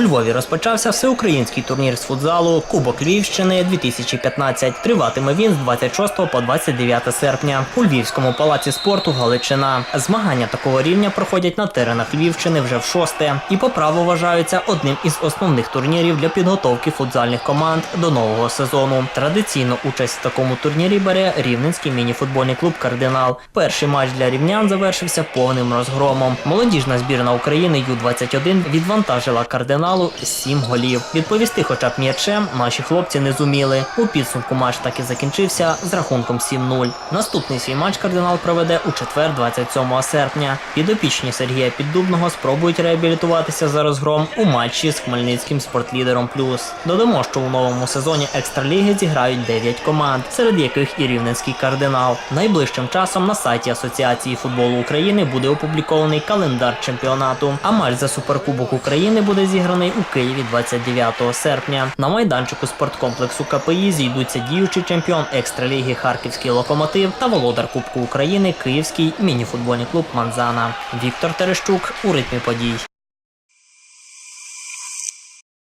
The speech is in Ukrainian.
У Львові розпочався всеукраїнський турнір з футзалу Кубок Львівщини 2015. Триватиме він з 26 по 29 серпня у Львівському палаці спорту Галичина. Змагання такого рівня проходять на теренах Львівщини вже в шосте і по праву вважаються одним із основних турнірів для підготовки футзальних команд до нового сезону. Традиційно участь в такому турнірі бере рівненський мініфутбольний клуб Кардинал. Перший матч для рівнян завершився повним розгромом. Молодіжна збірна України Ю-21 відвантажила кардиналу 7 голів. Відповісти, хоча б м'ячем, наші хлопці не зуміли. У підсумку матч так і закінчився з рахунком 7-0. Наступний свій матч кардинал проведе у четвер, 27 серпня. Підопічні Сергія Піддубного спробують реабілітуватися за розгром у матчі з хмельницьким спортлідером Плюс. Додамо, що у новому сезоні екстраліги зіграють 9 команд, серед яких і рівненський кардинал. Найближчим часом на сайті Асоціації футболу України буде опублікований календар чемпіонату. А матч за суперкубок України буде зіграний у Києві 29 серпня. На майданчику спорткомплексу КПІ зійдуться діючий чемпіон екстраліги Харківський локомотив та володар Кубку України Київський мініфутбольний клуб Манзана. Віктор Терещук у ритмі подій.